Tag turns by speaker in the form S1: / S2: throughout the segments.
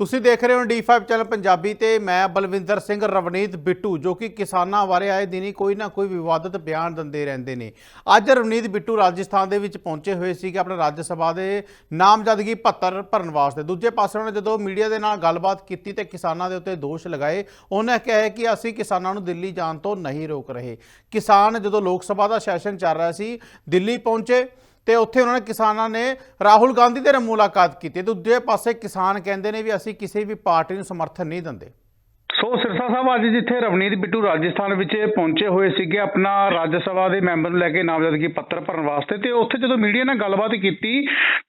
S1: ਤੁਸੀਂ ਦੇਖ ਰਹੇ ਹੋ D5 ਚੈਨਲ ਪੰਜਾਬੀ ਤੇ ਮੈਂ ਬਲਵਿੰਦਰ ਸਿੰਘ ਰਵਨੀਤ ਬਿੱਟੂ, ਜੋ ਕਿ ਕਿਸਾਨਾਂ ਬਾਰੇ ਆਏ ਦਿਨੀ ਕੋਈ ਨਾ ਕੋਈ ਵਿਵਾਦਤ ਬਿਆਨ ਦਿੰਦੇ ਰਹਿੰਦੇ ਨੇ। ਅੱਜ ਰਵਨੀਤ ਬਿੱਟੂ ਰਾਜਸਥਾਨ ਦੇ ਵਿੱਚ ਪਹੁੰਚੇ ਹੋਏ ਸੀਗੇ ਆਪਣੇ ਰਾਜ ਸਭਾ ਦੇ ਨਾਮਜ਼ਦਗੀ ਪੱਤਰ ਭਰਨ ਵਾਸਤੇ। ਦੂਜੇ ਪਾਸੇ ਉਹਨਾਂ ਜਦੋਂ ਮੀਡੀਆ ਦੇ ਨਾਲ ਗੱਲਬਾਤ ਕੀਤੀ ਤੇ ਕਿਸਾਨਾਂ ਦੇ ਉੱਤੇ ਦੋਸ਼ ਲਗਾਏ, ਉਹਨਾਂ ਕਿਹਾ ਕਿ ਅਸੀਂ ਕਿਸਾਨਾਂ ਨੂੰ ਦਿੱਲੀ ਜਾਣ ਤੋਂ ਨਹੀਂ ਰੋਕ ਰਹੇ। ਕਿਸਾਨ ਜਦੋਂ ਲੋਕ ਸਭਾ ਦਾ ਸੈਸ਼ਨ ਚੱਲ ਰਿਹਾ ਸੀ, ਦਿੱਲੀ ਪਹੁੰਚੇ ਤੇ ਉੱਥੇ ਉਹਨਾਂ ਨੇ ਕਿਸਾਨਾਂ ਨੇ ਰਾਹੁਲ ਗਾਂਧੀ ਦੇ ਨਾਲ ਮੁਲਾਕਾਤ ਕੀਤੀ ਤੇ ਦੂਜੇ ਪਾਸੇ ਕਿਸਾਨ ਕਹਿੰਦੇ ਨੇ ਵੀ ਅਸੀਂ ਕਿਸੇ ਵੀ ਪਾਰਟੀ ਨੂੰ ਸਮਰਥਨ ਨਹੀਂ ਦਿੰਦੇ।
S2: ਸੋ ਸਿਰਸਾ ਸਾਹਿਬ, ਅੱਜ ਜਿੱਥੇ ਰਵਨੀਤ ਬਿੱਟੂ ਰਾਜਸਥਾਨ ਵਿੱਚ ਪਹੁੰਚੇ ਹੋਏ ਸੀਗੇ ਆਪਣਾ ਰਾਜ ਸਭਾ ਦੇ ਮੈਂਬਰ ਨੂੰ ਲੈ ਕੇ ਨਾਮਜ਼ਦਗੀ ਪੱਤਰ ਭਰਨ ਵਾਸਤੇ ਤੇ ਉੱਥੇ ਜਦੋਂ ਮੀਡੀਆ ਨਾਲ ਗੱਲਬਾਤ ਕੀਤੀ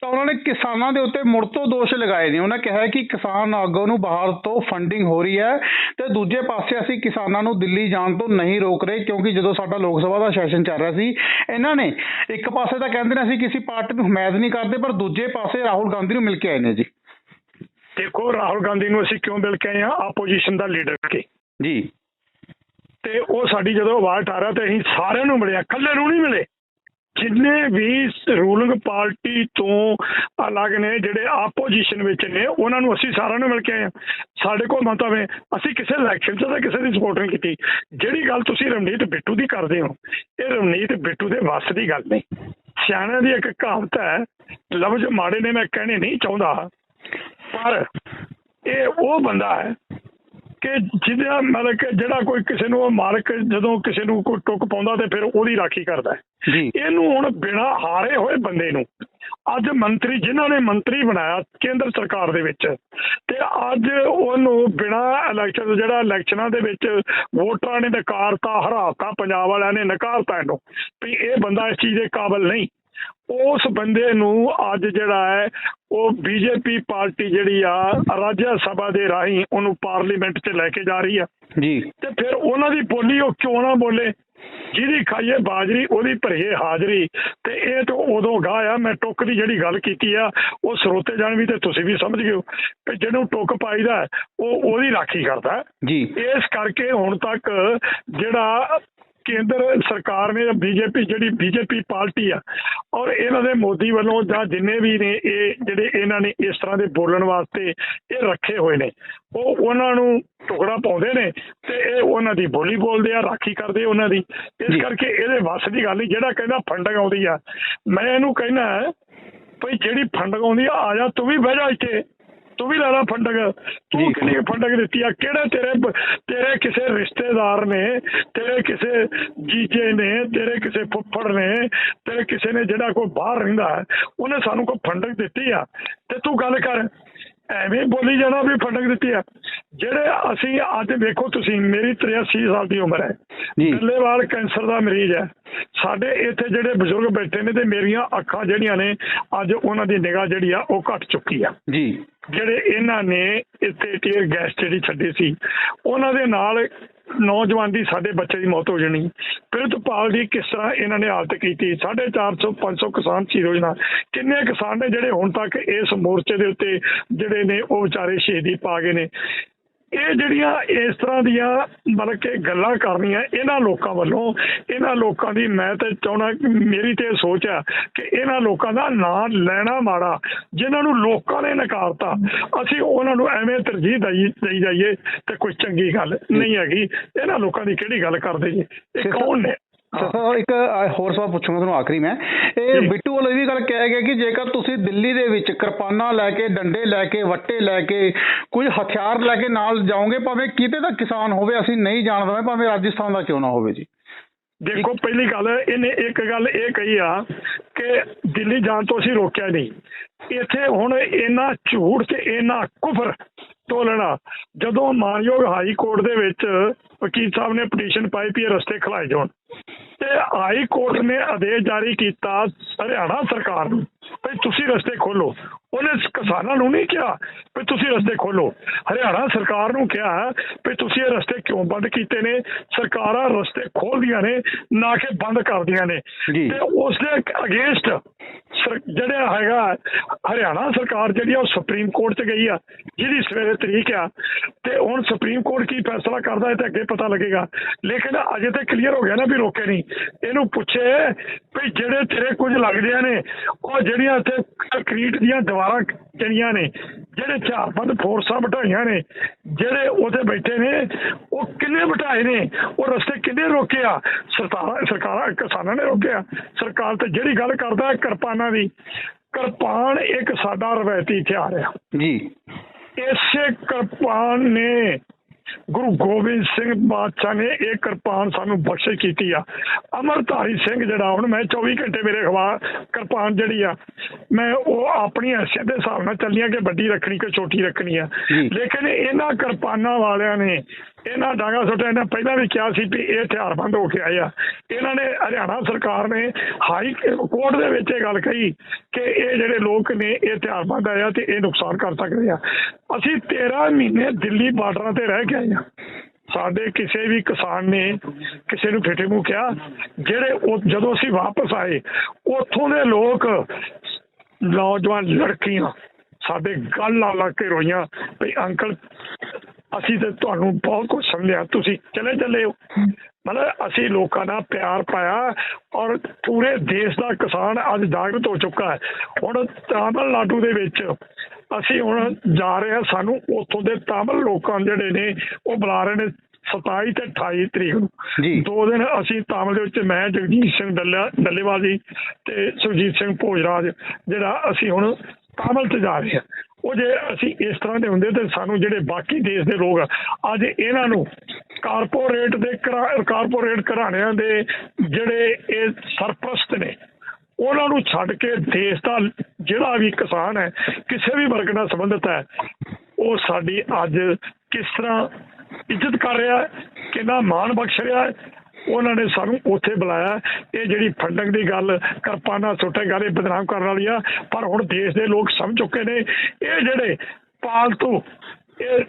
S2: ਤਾਂ ਉਹਨਾਂ ਨੇ ਕਿਸਾਨਾਂ ਦੇ ਉੱਤੇ ਮੁੜ ਤੋਂ ਦੋਸ਼ ਲਗਾਏ ਨੇ। ਉਹਨਾਂ ਕਿਹਾ ਕਿ ਕਿਸਾਨ ਆਗੂ ਨੂੰ ਬਾਹਰ ਤੋਂ ਫੰਡਿੰਗ ਹੋ ਰਹੀ ਹੈ ਤੇ ਦੂਜੇ ਪਾਸੇ ਅਸੀਂ ਕਿਸਾਨਾਂ ਨੂੰ ਦਿੱਲੀ ਜਾਣ ਤੋਂ ਨਹੀਂ ਰੋਕ ਰਹੇ ਕਿਉਂਕਿ ਜਦੋਂ ਸਾਡਾ ਲੋਕ ਸਭਾ ਦਾ ਸੈਸ਼ਨ ਚੱਲ ਰਿਹਾ ਸੀ, ਇਹਨਾਂ ਨੇ ਇੱਕ ਪਾਸੇ ਤਾਂ ਕਹਿੰਦੇ ਨੇ ਅਸੀਂ ਕਿਸੇ ਪਾਰਟੀ ਨੂੰ ਹਮਾਇਤ ਨਹੀਂ ਕਰਦੇ, ਪਰ ਦੂਜੇ ਪਾਸੇ ਰਾਹੁਲ ਗਾਂਧੀ ਨੂੰ ਮਿਲ ਕੇ ਆਏ ਨੇ ਜੀ।
S3: ਦੇਖੋ ਰਾਹੁਲ ਗਾਂਧੀ ਨੂੰ ਅਸੀਂ ਕਿਉਂ ਮਿਲ ਕੇ ਆਏ ਆ ਆਪੋਜੀਸ਼ਨ ਦਾ ਲੀਡਰ ਕੇ।
S2: ਜੀ।
S3: ਤੇ ਉਹ ਸਾਡੀ ਜਦੋਂ ਆਵਾਜ਼ ਉਠਾਰਿਆ ਤੇ ਅਸੀਂ ਸਾਰਿਆਂ ਨੂੰ ਮਿਲਿਆ ਇਕੱਲੇ ਨੂੰ ਨਹੀਂ ਮਿਲੇ। ਜਿੰਨੇ ਵੀ ਰੂਲਿੰਗ ਪਾਰਟੀ ਤੋਂ ਅਲੱਗ ਨੇ ਜਿਹੜੇ ਆਪੋਜੀਸ਼ਨ ਵਿੱਚ ਨੇ ਉਹਨਾਂ ਨੂੰ ਅਸੀਂ ਸਾਰਿਆਂ ਨੂੰ ਮਿਲ ਕੇ ਆਏ ਆ ਸਾਡੇ ਕੋਲ ਮਤਲਬ ਹੈ ਅਸੀਂ ਕਿਸੇ ਇਲੈਕਸ਼ਨ 'ਚ ਤਾਂ ਕਿਸੇ ਦੀ ਸਪੋਰਟ ਨਹੀਂ ਕੀਤੀ। ਜਿਹੜੀ ਗੱਲ ਤੁਸੀਂ ਰਵਨੀਤ ਬਿੱਟੂ ਦੀ ਕਰਦੇ ਹੋ ਇਹ ਰਵਨੀਤ ਬਿੱਟੂ ਦੇ ਵੱਸ ਦੀ ਗੱਲ ਨਹੀਂ। ਸਿਆਣਿਆਂ ਦੀ ਇੱਕ ਕਹਾਵਤ ਹੈ ਲਫ਼ਜ਼ ਮਾੜੇ ਨੇ ਮੈਂ ਕਹਿਣੇ ਨਹੀਂ ਚਾਹੁੰਦਾ। ਪਰ ਇਹ ਉਹ ਬੰਦਾ ਹੈ ਕਿ ਜਿਹਦਾ ਮਤਲਬ ਕਿ ਜਿਹੜਾ ਕੋਈ ਕਿਸੇ ਨੂੰ ਮਾਲਕ ਜਦੋਂ ਕਿਸੇ ਨੂੰ ਕੋਈ ਟੁੱਕ ਪਾਉਂਦਾ ਤੇ ਫਿਰ ਉਹਦੀ ਰਾਖੀ ਕਰਦਾ
S2: ਜੀ।
S3: ਇਹਨੂੰ ਹੁਣ ਬਿਨਾ ਹਾਰੇ ਹੋਏ ਬੰਦੇ ਨੂੰ ਅੱਜ ਮੰਤਰੀ ਜਿਨ੍ਹਾਂ ਨੇ ਮੰਤਰੀ ਬਣਾਇਆ ਕੇਂਦਰ ਸਰਕਾਰ ਦੇ ਵਿੱਚ ਤੇ ਅੱਜ ਉਹਨੂੰ ਬਿਨਾ ਇਲੈਕਸ਼ਨ ਜਿਹੜਾ ਇਲੈਕਸ਼ਨਾਂ ਦੇ ਵਿੱਚ ਵੋਟਰਾਂ ਨੇ ਨਕਾਰਤਾ ਹਰਾਤਾ ਪੰਜਾਬ ਵਾਲਿਆਂ ਨੇ ਨਕਾਰਤਾ ਇਹਨੂੰ ਵੀ ਇਹ ਬੰਦਾ ਇਸ ਚੀਜ਼ ਦੇ ਕਾਬਿਲ ਨਹੀਂ। ਉਸ ਬੰਦੇ ਨੂੰ ਅੱਜ ਜਿਹੜਾ ਹੈ ਉਹ ਬੀਜੇਪੀ ਪਾਰਟੀ ਜਿਹੜੀ ਆ ਰਾਜ ਸਭਾ ਦੇ ਰਾਹੀਂ ਉਹਨੂੰ ਪਾਰਲੀਮੈਂਟ 'ਚ ਲੈ ਕੇ ਜਾ ਰਹੀ ਆ।
S2: ਜੀ।
S3: ਤੇ ਫਿਰ ਉਹਨਾਂ ਦੀ ਬੋਲੀ ਉਹ ਕਿਉਂ ਨਾ ਬੋਲੇ? ਜਿਹਦੀ ਖਾਈਏ ਬਾਜਰੀ ਉਹਦੀ ਭਰੀਏ ਹਾਜ਼ਰੀ। ਤੇ ਇਹ ਤਾਂ ਉਦੋਂ ਗਾਹ ਆ ਮੈਂ ਟੁੱਕ ਦੀ ਜਿਹੜੀ ਗੱਲ ਕੀਤੀ ਆ ਉਹ ਸਰੋਤੇ ਜਾਣ ਵੀ ਤੇ ਤੁਸੀਂ ਵੀ ਸਮਝ ਗਏ ਕਿ ਜਿਹਨੂੰ ਟੁੱਕ ਪਾਈਦਾ ਉਹ ਉਹਦੀ ਰਾਖੀ ਕਰਦਾ।
S2: ਜੀ।
S3: ਇਸ ਕਰਕੇ ਹੁਣ ਤੱਕ ਜਿਹੜਾ ਕੇਂਦਰ ਸਰਕਾਰ ਨੇ ਬੀਜੇਪੀ ਜਿਹੜੀ ਬੀਜੇਪੀ ਪਾਰਟੀ ਆ ਔਰ ਇਹਨਾਂ ਦੇ ਮੋਦੀ ਵੱਲੋਂ ਜਾਂ ਜਿੰਨੇ ਵੀ ਨੇ ਇਹ ਜਿਹੜੇ ਇਹਨਾਂ ਨੇ ਇਸ ਤਰ੍ਹਾਂ ਦੇ ਬੋਲਣ ਵਾਸਤੇ ਇਹ ਰੱਖੇ ਹੋਏ ਨੇ ਉਹ ਉਹਨਾਂ ਨੂੰ ਟੁਕੜਾ ਪਾਉਂਦੇ ਨੇ ਤੇ ਇਹ ਉਹਨਾਂ ਦੀ ਬੋਲੀ ਬੋਲਦੇ ਆ ਰਾਖੀ ਕਰਦੇ ਉਹਨਾਂ ਦੀ। ਇਸ ਕਰਕੇ ਇਹਦੇ ਵੱਸ ਦੀ ਗੱਲ ਨਹੀਂ ਜਿਹੜਾ ਕਹਿੰਦਾ ਫੰਡਿੰਗ ਆਉਂਦੀ ਆ ਮੈਂ ਇਹਨੂੰ ਕਹਿਣਾ ਭਈ ਜਿਹੜੀ ਫੰਡਿੰਗ ਆਉਂਦੀ ਆ ਆ ਜਾ ਤੂੰ ਵੀ ਬਹਿ ਜਾ ਇੱਥੇ ਤੂੰ ਵੀ ਲੈ ਲੈ ਫੰਡਿੰਗ
S2: ਜੀ।
S3: ਤੂੰ ਕਿੰਨੀ ਫੰਡਿੰਗ ਦਿੱਤੀ ਆ? ਕਿਹੜੇ ਤੇਰੇ ਤੇਰੇ ਕਿਸੇ ਰਿਸ਼ਤੇਦਾਰ ਨੇ ਤੇਰੇ ਕਿਸੇ ਜੀਜੇ ਨੇ ਤੇਰੇ ਕਿਸੇ ਫੁੱਫੜ ਨੇ ਤੇਰੇ ਕਿਸੇ ਨੇ ਜਿਹੜਾ ਕੋਈ ਬਾਹਰ ਰਹਿੰਦਾ ਉਹਨੇ ਸਾਨੂੰ ਕੋਈ ਫੰਡਿੰਗ ਦਿੱਤੀ ਆ? ਤੇ ਤੂੰ ਗੱਲ ਕਰ। ਐਵੇਂ ਬੋਲੀ ਜਾਣਾ ਵੀ ਫੰਡਿੰਗ ਦਿੱਤੀ ਆ। ਜਿਹੜੇ ਅਸੀਂ ਅੱਜ ਵੇਖੋ ਤੁਸੀਂ ਮੇਰੀ 83 ਸਾਲ ਦੀ ਉਮਰ ਹੈ।
S2: ਜੀ।
S3: ਡੱਲੇਵਾਲ ਕੈਂਸਰ ਦਾ ਮਰੀਜ਼ ਹੈ। ਸਾਡੇ ਇੱਥੇ ਜਿਹੜੇ ਬਜ਼ੁਰਗ ਬੈਠੇ ਨੇ ਤੇ ਮੇਰੀਆਂ ਅੱਖਾਂ ਜਿਹੜੀਆਂ ਨੇ ਅੱਜ ਉਹਨਾਂ ਦੀ ਨਿਗਾਹ ਜਿਹੜੀ ਆ ਉਹ ਘਟ ਚੁੱਕੀ ਆ।
S2: ਜੀ।
S3: ਜਿਹੜੇ ਇਹਨਾਂ ਨੇ ਇੱਥੇ ਟੀਅਰ ਗੈਸ ਜਿਹੜੀ ਛੱਡੀ ਸੀ ਉਹਨਾਂ ਦੇ ਨਾਲ ਨੌਜਵਾਨ ਦੀ ਸਾਡੇ ਬੱਚੇ ਦੀ ਮੌਤ ਹੋ ਜਾਣੀ। ਪ੍ਰਿਤਪਾਲ ਦੀ ਕਿਸ ਤਰ੍ਹਾਂ ਇਹਨਾਂ ਨੇ ਹਾਲਤ ਕੀਤੀ? 450 500 ਕਿਸਾਨ ਸ਼ਹੀਦ ਹੋ ਜਾਣਾ। ਕਿੰਨੇ ਕਿਸਾਨ ਨੇ ਜਿਹੜੇ ਹੁਣ ਤੱਕ ਇਸ ਮੋਰਚੇ ਦੇ ਉੱਤੇ ਜਿਹੜੇ ਨੇ ਉਹ ਵਿਚਾਰੇ ਸ਼ਹੀਦੀ ਪਾ ਗਏ ਨੇ? ਇਹ ਜਿਹੜੀਆਂ ਇਸ ਤਰ੍ਹਾਂ ਦੀਆਂ ਮਤਲਬ ਕਿ ਗੱਲਾਂ ਕਰਨੀਆਂ ਇਹਨਾਂ ਲੋਕਾਂ ਵੱਲੋਂ ਇਹਨਾਂ ਲੋਕਾਂ ਦੀ ਮੈਂ ਤੇ ਚਾਹਣਾ ਮੇਰੀ ਤੇ ਸੋਚ ਆ ਕਿ ਇਹਨਾਂ ਲੋਕਾਂ ਦਾ ਨਾਂ ਲੈਣਾ ਮਾੜਾ ਜਿਨ੍ਹਾਂ ਨੂੰ ਲੋਕਾਂ ਨੇ ਨਕਾਰਤਾ ਅਸੀਂ ਉਹਨਾਂ ਨੂੰ ਐਵੇਂ ਤਰਜੀਹ ਦਈ ਜਾਈਏ ਤੇ ਕੋਈ ਚੰਗੀ ਗੱਲ ਨਹੀਂ ਹੈਗੀ। ਇਹਨਾਂ ਲੋਕਾਂ ਦੀ ਕਿਹੜੀ ਗੱਲ ਕਰਦੇ ਜੀ? ਇਹ ਕੌਣ ਨੇ?
S2: ਸਰ ਇੱਕ ਹੋਰ ਸਵਾਲ ਪੁੱਛੂੰਗਾ ਤੁਹਾਨੂੰ ਆਖਰੀ ਮੈਂ। ਇਹ। ਬਿੱਟੂ ਵੱਲੋਂ ਇਹ ਵੀ ਗੱਲ ਕਿਹਾ ਗਿਆ ਕਿ ਜੇਕਰ ਤੁਸੀਂ ਦਿੱਲੀ ਦੇ ਵਿੱਚ ਕਿਰਪਾਨਾਂ ਲੈ ਕੇ ਡੰਡੇ ਲੈ ਕੇ ਵੱਟੇ ਲੈ ਕੇ ਕੁਝ ਹਥਿਆਰ ਲੈ ਕੇ ਨਾਲ ਜਾਓਗੇ ਭਾਵੇਂ ਕਿਤੇ ਦਾ ਕਿਸਾਨ ਹੋਵੇ ਅਸੀਂ ਨਹੀਂ ਜਾਣ ਦੇਵਾਂਗੇ ਭਾਵੇਂ ਰਾਜਸਥਾਨ ਦਾ ਕਿਉਂ ਨਾ ਹੋਵੇ ਜੀ।
S3: ਦੇਖੋ ਪਹਿਲੀ ਗੱਲ ਇਹਨੇ ਇੱਕ ਗੱਲ ਇਹ ਕਹੀ ਆ ਕਿ ਦਿੱਲੀ ਜਾਣ ਤੋਂ ਅਸੀਂ ਰੋਕਿਆ ਨਹੀਂ। ਇੱਥੇ ਹੁਣ ਇਹਨਾਂ ਝੂਠ ਤੇ ਇਹਨਾਂ ਕੁਫਰ ਤੋਲਣਾ ਜਦੋਂ ਮਾਨਯੋਗ ਹਾਈ ਕੋਰਟ ਦੇ ਵਿੱਚ ਵਕੀਲ ਸਾਹਿਬ ਨੇ ਪਟੀਸ਼ਨ ਪਾਈ ਇਹ ਰਸਤੇ ਖਲਾਏ ਜਾਣ। ਤੇ ਹਾਈ ਕੋਰਟ ਨੇ ਆਦੇਸ਼ ਜਾਰੀ ਕੀਤਾ ਹਰਿਆਣਾ ਸਰਕਾਰ ਨੂੰ। ਵੀ ਤੁਸੀਂ ਰਸਤੇ ਖੋਲੋ। ਉਹਨੇ ਕਿਸਾਨਾਂ ਨੂੰ ਨਹੀਂ ਕਿਹਾ ਵੀ ਤੁਸੀਂ ਰਸਤੇ ਖੋਲੋ ਹਰਿਆਣਾ ਸਰਕਾਰ ਨੂੰ ਕਿਹਾ ਵੀ ਤੁਸੀਂ ਇਹ ਰਸਤੇ ਕਿਉਂ ਬੰਦ ਕੀਤੇ ਨੇ? ਸਰਕਾਰਾਂ ਰਸਤੇ ਖੋਲਦੀਆਂ ਨੇ ਨਾ ਕਿ ਬੰਦ ਕਰਦੀਆਂ ਨੇ। ਤੇ ਉਸ ਦੇ ਅਗੇਂਸਟ ਜਿਹੜਾ ਹੈਗਾ ਹਰਿਆਣਾ ਸਰਕਾਰ ਜਿਹੜੀ ਆ ਉਹ ਸੁਪਰੀਮ ਕੋਰਟ 'ਚ ਗਈ ਆ ਜਿਹਦੀ ਸਵੇਰੇ ਤਰੀਕ ਆ। ਤੇ ਹੁਣ ਸੁਪਰੀਮ ਕੋਰਟ ਕੀ ਫੈਸਲਾ ਕਰਦਾ ਹੈ ਤੇ ਅੱਗੇ ਪਤਾ ਲੱਗੇਗਾ। ਲੇਕਿਨ ਅਜੇ ਤੇ ਕਲੀਅਰ ਹੋ ਗਿਆ ਨਾ ਵੀ ਰੋਕੇ ਨਹੀਂ। ਇਹਨੂੰ ਪੁੱਛੇ ਵੀ ਜਿਹੜੇ ਤੇਰੇ ਕੁਝ ਲੱਗਦਿਆਂ ਨੇ ਉਹ ਜਿਹੜੀਆਂ ਇੱਥੇ ਕੰਕਰੀਟ ਦੀਆਂ ਦੀਵਾਰਾਂ ਜਿਹੜੀਆਂ ਨੇ ਜਿਹੜੇ ਹਥਿਆਰਬੰਦ ਫੋਰਸਾਂ ਬਿਠਾਈਆਂ ਨੇ ਜਿਹੜੇ ਉੱਥੇ ਬੈਠੇ ਨੇ ਉਹ ਕਿੰਨੇ ਬਿਠਾਏ ਨੇ ਉਹ ਰਸਤੇ ਕਿੰਨੇ ਰੋਕਿਆ? ਸਰਕਾਰਾਂ ਸਰਕਾਰਾਂ ਕਿਸਾਨਾਂ ਨੇ ਰੋਕਿਆ। ਸਰਕਾਰ ਤੇ ਜਿਹੜੀ ਗੱਲ ਕਰਦਾ ਹੈ ਕਿਰਪਾਨਾਂ ਦੀ। ਕਿਰਪਾਨ ਇੱਕ ਸਾਡਾ ਰਵਾਇਤੀ ਹਥਿਆਰ ਆ।
S2: ਜੀ।
S3: ਇਸੇ ਕਿਰਪਾਨ ਨੇ ਗੁਰੂ ਗੋਬਿੰਦ ਸਿੰਘ ਬਾਦਸ਼ਾਹ ਨੇ ਇਹ ਕਿਰਪਾਨ ਸਾਨੂੰ ਬਖਸ਼ਿਸ਼ ਕੀਤੀ ਆ ਅਮਰਧਾਰੀ ਸਿੰਘ ਜਿਹੜਾ ਹੁਣ ਮੈਂ 24 ਘੰਟੇ ਮੇਰੇ ਖਵਾ ਕਿਰਪਾਨ ਜਿਹੜੀ ਆ ਮੈਂ ਉਹ ਆਪਣੀ ਹੈਸੀਅਤ ਦੇ ਹਿਸਾਬ ਨਾਲ ਚੱਲੀਆਂ ਕਿ ਵੱਡੀ ਰੱਖਣੀ ਕਿ ਛੋਟੀ ਰੱਖਣੀ ਆ। ਲੇਕਿਨ ਇਹਨਾਂ ਕਿਰਪਾਨਾਂ ਵਾਲਿਆਂ ਨੇ ਇਹਨਾਂ ਡਾਂਗਾ ਸੁੱਟਿਆ ਇਹਨਾਂ ਪਹਿਲਾਂ ਵੀ ਕਿਹਾ ਸੀ ਵੀ ਇਹ ਹਥਿਆਰਬੰਦ ਹੋ ਕੇ ਆਏ ਆ। ਇਹਨਾਂ ਨੇ ਹਰਿਆਣਾ ਸਰਕਾਰ ਨੇ ਹਾਈ ਕੋਰਟ ਦੇ ਵਿੱਚ ਇਹ ਗੱਲ ਕਹੀ ਕਿ ਇਹ ਜਿਹੜੇ ਲੋਕ ਨੇ, ਇਹ ਹਥਿਆਰਬੰਦ ਆਇਆ ਤੇ ਇਹ ਨੁਕਸਾਨ ਕਰ ਸਕਦੇ ਆ। ਅਸੀਂ 13 ਮਹੀਨੇ ਦਿੱਲੀ ਬਾਰਡਰਾਂ ਤੇ ਰਹਿ ਕੇ ਆਏ ਆ। ਸਾਡੇ ਕਿਸੇ ਵੀ ਕਿਸਾਨ ਨੇ ਕਿਸੇ ਨੂੰ ਫਿੱਟੇ ਮੂੰਹ ਕਿਹਾ, ਜਿਹੜੇ ਉਹ ਜਦੋਂ ਅਸੀਂ ਵਾਪਸ ਆਏ, ਉੱਥੋਂ ਦੇ ਲੋਕ ਨੌਜਵਾਨ ਲੜਕੀਆਂ, ਸਾਡੇ ਗੱਲ ਲਾ ਲਾ ਕੇ ਰੋਈਆਂ ਵੀ ਅੰਕਲ ਅਸੀਂ ਤੇ ਤੁਹਾਨੂੰ ਬਹੁਤ ਕੁਝ ਸਮਝਿਆ। ਤੁਸੀਂ ਚਲੇ ਚੱਲੇ ਹੋ। ਮਤਲਬ ਅਸੀਂ ਲੋਕਾਂ ਦਾ ਪਿਆਰ ਪਾਇਆ ਔਰ ਪੂਰੇ ਦੇਸ਼ ਦਾ ਕਿਸਾਨ ਅੱਜ ਜਾਗਰਤ ਹੋ ਚੁੱਕਾ ਹੈ। ਹੁਣ ਤਾਮਿਲਨਾਡੂ ਦੇ ਵਿੱਚ ਅਸੀਂ ਹੁਣ ਜਾ ਰਹੇ ਹਾਂ। ਸਾਨੂੰ ਉੱਥੋਂ ਦੇ ਤਾਮਿਲ ਲੋਕਾਂ ਜਿਹੜੇ ਨੇ ਉਹ ਬੁਲਾ ਰਹੇ ਨੇ 27 ਤੇ 28 ਤਰੀਕ ਨੂੰ। ਦੋ ਦਿਨ ਅਸੀਂ ਤਾਮਿਲ ਦੇ ਵਿੱਚ ਮੈਂ ਜਗਜੀਤ ਸਿੰਘ ਡੱਲਾ ਡੱਲੇਵਾਲ ਜੀ ਤੇ ਸੁਰਜੀਤ ਸਿੰਘ ਭੋਜਰਾਜ ਜਿਹੜਾ ਅਸੀਂ ਹੁਣ ਤਾਮਿਲ ਤੇ ਜਾ ਰਹੇ ਹਾਂ। ਉਹ ਜੇ ਅਸੀਂ ਇਸ ਤਰ੍ਹਾਂ ਦੇ ਹੁੰਦੇ ਤੇ ਸਾਨੂੰ ਜਿਹੜੇ ਬਾਕੀ ਦੇਸ਼ ਦੇ ਲੋਕ ਅੱਜ ਇਹਨਾਂ ਨੂੰ ਕਾਰਪੋਰੇਟ ਦੇ ਕਾਰਪੋਰੇਟ ਘਰਾਣਿਆਂ ਦੇ ਜਿਹੜੇ ਇਹ ਸਰਪ੍ਰਸਤ ਨੇ, ਉਹਨਾਂ ਨੂੰ ਛੱਡ ਕੇ ਦੇਸ਼ ਦਾ ਜਿਹੜਾ ਵੀ ਕਿਸਾਨ ਹੈ, ਕਿਸੇ ਵੀ ਵਰਗ ਨਾਲ ਸੰਬੰਧਿਤ ਹੈ, ਉਹ ਸਾਡੀ ਅੱਜ ਕਿਸ ਤਰ੍ਹਾਂ ਇੱਜ਼ਤ ਕਰ ਰਿਹਾ ਕਿੰਨਾ ਮਾਣ ਬਖਸ਼ ਰਿਹਾ ਉਹਨਾਂ ਨੇ ਸਾਨੂੰ ਉੱਥੇ ਬੁਲਾਇਆ। ਇਹ ਜਿਹੜੀ ਫੰਡਿੰਗ ਦੀ ਗੱਲ ਕਿਰਪਾਨਾਂ ਸੁੱਟੇ ਗੱਲ ਇਹ ਬਦਨਾਮ ਕਰਨ ਵਾਲੀ ਆ, ਪਰ ਹੁਣ ਦੇਸ਼ ਦੇ ਲੋਕ ਸਮਝ ਚੁੱਕੇ ਨੇ। ਇਹ ਜਿਹੜੇ ਪਾਲਤੂ, ਇਹ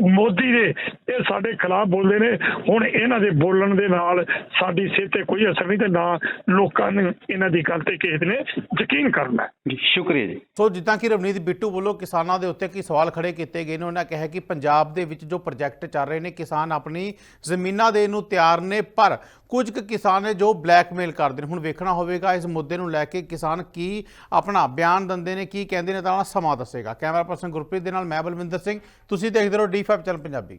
S3: ਮੋਦੀ ਦੇ ਇਹ ਸਾਡੇ ਖਿਲਾਫ ਬੋਲਦੇ ਨੇ। ਹੁਣ ਇਹਨਾਂ ਦੇ ਬੋਲਣ ਦੇ ਨਾਲ ਸਾਡੀ ਸਿਹਤ ਤੇ ਕੋਈ ਅਸਰ ਨਹੀਂ ਤੇ ਨਾ ਲੋਕਾਂ ਨੇ ਇਹਨਾਂ ਦੀ ਗੱਲ ਤੇ ਕਿਸੇ ਨੇ ਯਕੀਨ ਕਰਨਾ।
S2: ਜੀ ਸ਼ੁਕਰੀਆ ਜੀ।
S1: ਸੋ ਜਿੱਦਾਂ ਕਿ ਰਵਨੀਤ ਬਿੱਟੂ ਵੱਲੋਂ ਕਿਸਾਨਾਂ ਦੇ ਉੱਤੇ ਕੀ ਸਵਾਲ ਖੜੇ ਕੀਤੇ ਗਏ ਨੇ। ਉਹਨਾਂ ਕਿਹਾ ਕਿ ਪੰਜਾਬ ਦੇ ਵਿੱਚ ਜੋ ਪ੍ਰੋਜੈਕਟ ਚੱਲ ਰਹੇ ਨੇ ਕਿਸਾਨ ਆਪਣੀ ਜ਼ਮੀਨਾਂ ਦੇਣ ਨੂੰ ਤਿਆਰ ਨੇ ਪਰ ਕੁਝ ਕੁ ਕਿਸਾਨ ਨੇ ਜੋ ਬਲੈਕਮੇਲ ਕਰਦੇ ਨੇ। ਹੁਣ ਵੇਖਣਾ ਹੋਵੇਗਾ ਇਸ ਮੁੱਦੇ ਨੂੰ ਲੈ ਕੇ ਕਿਸਾਨ ਕੀ ਆਪਣਾ ਬਿਆਨ ਦਿੰਦੇ ਨੇ ਕੀ ਕਹਿੰਦੇ ਨੇ ਤਾਂ ਸਮਾਂ ਦੱਸੇਗਾ। ਕੈਮਰਾ ਪਰਸਨ ਗੁਰਪ੍ਰੀਤ ਦੇ ਨਾਲ ਮੈਂ ਬਲਵਿੰਦਰ ਸਿੰਘ। ਤੁਸੀਂ ਦੇਖਦੇ ਰਹੋ D5 ਚੈਨਲ ਪੰਜਾਬੀ।